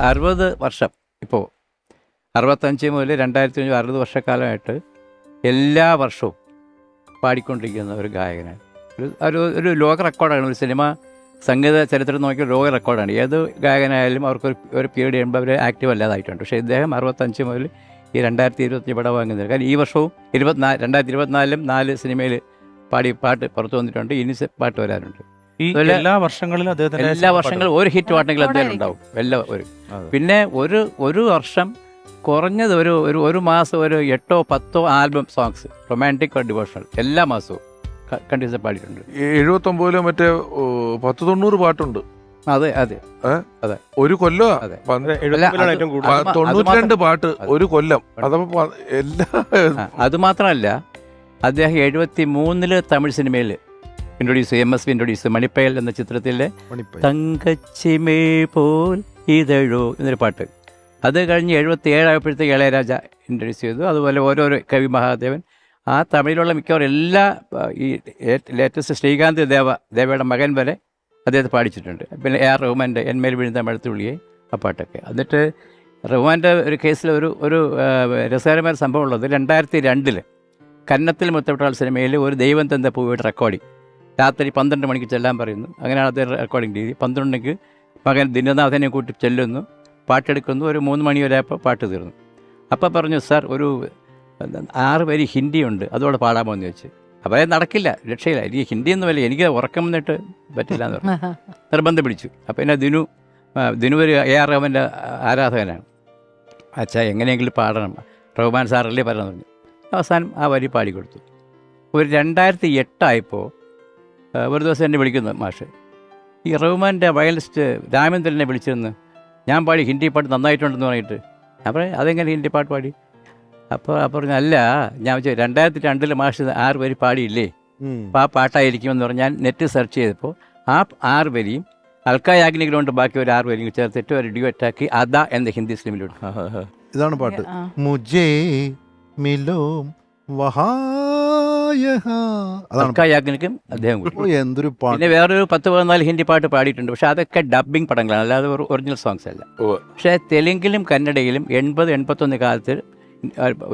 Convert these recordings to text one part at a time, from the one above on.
അറുപത് വർഷം. ഇപ്പോൾ അറുപത്തഞ്ച് മുതൽ രണ്ടായിരത്തി അഞ്ച് അറുപത് വർഷക്കാലമായിട്ട് എല്ലാ വർഷവും പാടിക്കൊണ്ടിരിക്കുന്ന ഒരു ഗായകനാണ്. ഒരു ഒരു ഒരു ലോക റെക്കോർഡാണ്. ഒരു സിനിമ സംഗീത ചരിത്രം നോക്കിയാൽ ലോക റെക്കോർഡാണ്. ഏത് ഗായകനായാലും അവർക്കൊരു ഒരു പീരീഡ് ചെയ്യുമ്പോൾ അവർ ആക്റ്റീവ് അല്ലാതായിട്ടുണ്ട്. പക്ഷേ ഇദ്ദേഹം അറുപത്തഞ്ച് മുതൽ ഈ രണ്ടായിരത്തി ഇരുപത്തി ഇവിടെ വാങ്ങുന്നത് കാരണം ഈ വർഷവും ഇരുപത്തിനാല് രണ്ടായിരത്തി ഇരുപത്തിനാലിലും നാല് സിനിമയിൽ പാടി പാട്ട് പുറത്തു വന്നിട്ടുണ്ട്. ഇനി പാട്ട് വരാനുണ്ട് ഈ എല്ലാ വർഷങ്ങളിലും അദ്ദേഹത്തിന് എല്ലാ വർഷങ്ങളും ഒരു ഹിറ്റ് പാട്ടെങ്കിലും അദ്ദേഹം ഉണ്ടാവും. എല്ലാ ഒരു പിന്നെ ഒരു ഒരു വർഷം കുറഞ്ഞത് ഒരു ഒരു ഒരു മാസം ഒരു എട്ടോ പത്തോ ആൽബം സോങ്സ് റൊമാന്റിക് ഡിവോഷണൽ എല്ലാ മാസവും കണ്ടിന്യൂസ് പാടിയിട്ടുണ്ട്. എഴുപത്തി ഒമ്പതിൽ മറ്റേ പത്ത് തൊണ്ണൂറ് പാട്ടുണ്ട്. അതെ അതെ. ഒരു കൊല്ലം? അതെ. ഒരു കൊല്ലോ കൂടുതൽ. അത് മാ- തൊണ്ണൂറ്റി രണ്ട് പാട്ട് ഒരു കൊല്ലം. അതപ്പോ എല്ലാ അത് മാത്രമല്ല അദ്ദേഹം എഴുപത്തി മൂന്നിൽ തമിഴ് സിനിമയിൽ introduce M S V introduce Manippayal എന്ന ചിത്രത്തിലെ തങ്കച്ചിമേ പോൽ ഇതഴോ എന്നൊരു പാട്ട്. അത് കഴിഞ്ഞ് എഴുപത്തി ഏഴായപ്പോഴത്തേക്ക് ഇളയരാജ ഇൻട്രൊഡ്യൂസ് ചെയ്തു. അതുപോലെ ഓരോരോ കവി മഹാദേവൻ. ആ തമിഴിലുള്ള മിക്കവാറും എല്ലാ ഈ ലേറ്റസ്റ്റ് ശ്രീകാന്ത് ദേവ ദേവയുടെ മകൻ വരെ അദ്ദേഹത്തെ പാടിച്ചിട്ടുണ്ട്. പിന്നെ എ ആർ റഹ്മാന്റെ എന്മേൽ വീഴുന്ന മഴത്തുള്ളിയെ ആ പാട്ടൊക്കെ. എന്നിട്ട് റഹ്മാന്റെ ഒരു കേസിൽ ഒരു ഒരു രസകരമായ സംഭവം ഉള്ളത്. രണ്ടായിരത്തി രണ്ടിൽ കന്നത്തിൽ മുത്തപ്പെട്ടാൾ സിനിമയിൽ ഒരു ദൈവം തന്ന പൂവിയുടെ റെക്കോർഡിങ് രാത്രി പന്ത്രണ്ട് മണിക്ക് ചെല്ലാൻ പറയുന്നു. അങ്ങനെയാണ് അദ്ദേഹം റെക്കോർഡിംഗ് രീതി പന്ത്രണ്ടിക്ക് മകൻ ദിനനാഥനെ കൂട്ടി ചെല്ലുന്നു. പാട്ടെടുക്കുന്നു. ഒരു മൂന്ന് മണി വരെ അപ്പോൾ പാട്ട് തീർന്നു. അപ്പോൾ പറഞ്ഞു സാർ ഒരു ആറ് പേര് ഹിന്ദിയുണ്ട് അതോടെ പാടാമോ എന്ന് ചോദിച്ചു. അപ്പോൾ അത് നടക്കില്ല. രക്ഷയില്ല. എനിക്ക് ഹിന്ദി ഒന്നും വല്ല എനിക്ക് ഉറക്കം വന്നിട്ട് പറ്റില്ല എന്ന് പറഞ്ഞു. നിർബന്ധം പിടിച്ചു. അപ്പോൾ എന്നെ ദിനു ദിനു ഒരു എ ആർ റഹ്മാന്റെ ആരാധകനാണ്. അച്ഛാ എങ്ങനെയെങ്കിലും പാടണം. റഹ്മാൻ സാറല്ലേ പറഞ്ഞു. അവസാനം ആ വരി പാടിക്കൊടുത്തു ഒരു രണ്ടായിരത്തി എട്ടായപ്പോൾ ഒരു ദിവസം എന്നെ വിളിക്കുന്നു മാഷ്. ഈ റഹ്മാന്റെ വയലിസ്റ്റ് രാമേന്ദ്രനെ വിളിച്ചിരുന്നു ഞാൻ പാടി ഹിന്ദി പാട്ട് നന്നായിട്ടുണ്ടെന്ന് പറഞ്ഞിട്ട്. ഞാൻ പറയാം അതെങ്ങനെ ഹിന്ദി പാട്ട് പാടി? അപ്പോൾ അപ്പോൾ പറഞ്ഞു അല്ല ഞാൻ വെച്ചാൽ രണ്ടായിരത്തി രണ്ടിൽ മാഷ് ആറ് വരി പാടിയില്ലേ? അപ്പോൾ ആ പാട്ടായിരിക്കുമെന്ന് പറഞ്ഞ് ഞാൻ നെറ്റ് സെർച്ച് ചെയ്തപ്പോൾ ആ ആറ് വരിയും അൽക്കായ് അഗ്നികളുണ്ട് ബാക്കി ഒരു ആറ് വരിയും ഏറ്റവും ഒരു ഡ്യുവറ്റാക്കി അദ എന്ന ഹിന്ദി ഫിലിമിലുണ്ട് ഇതാണ് പാട്ട്. മുജേ മിലോ വഹായഹ അഗ്നിക്കും അദ്ദേഹം കൂടി എന്തൊരു പിന്നെ വേറൊരു പത്ത് പതിനാല് ഹിന്ദി പാട്ട് പാടിയിട്ടുണ്ട്. പക്ഷെ അതൊക്കെ ഡബ്ബിംഗ് പടങ്ങളാണ്. അല്ലാതെ ഒറിജിനൽ സോങ്സ് അല്ല. പക്ഷെ പക്ഷേ തെലുങ്കിലും കന്നഡയിലും എൺപത് എൺപത്തൊന്ന് കാലത്ത്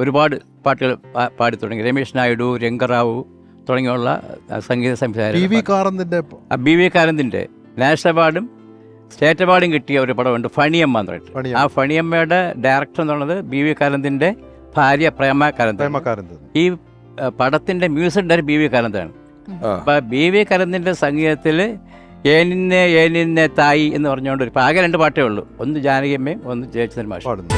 ഒരുപാട് പാട്ടുകൾ പാടി തുടങ്ങി. രമേശ് നായിഡു രംഗറാവു തുടങ്ങിയുള്ള സംഗീത സംവിധാനം വി ബി വി കാരന്തിന്റെ നാഷണൽ അവാർഡും സ്റ്റേറ്റ് അവാർഡും കിട്ടിയ ഒരു പടമുണ്ട് ഫണിയമ്മ എന്ന് പറഞ്ഞിട്ട്. ആ ഫണിയമ്മയുടെ ഡയറക്ടർ എന്നുള്ളത് ബി വി കാരന്തിന്റെ ഭാര്യ പ്രേമ കാരന്ത്. ഈ ആ, പടത്തിന്റെ മ്യൂസിക് ഡയറക്ടർ ബി വി കാരന്താണ് ആ. അപ്പൊ ബി വി കരന്തിന്റെ സംഗീതത്തിൽ ഏനിന്നെ ഏനിന്നെ തായി എന്ന് പറഞ്ഞുകൊണ്ട് ഒരു ആകെ രണ്ട് പാട്ടേ ഉള്ളൂ. ഒന്ന് ജാനകിയമ്മയും ഒന്ന് ജയചന്ദ്രൻ മാഷ്. പാടുന്നു.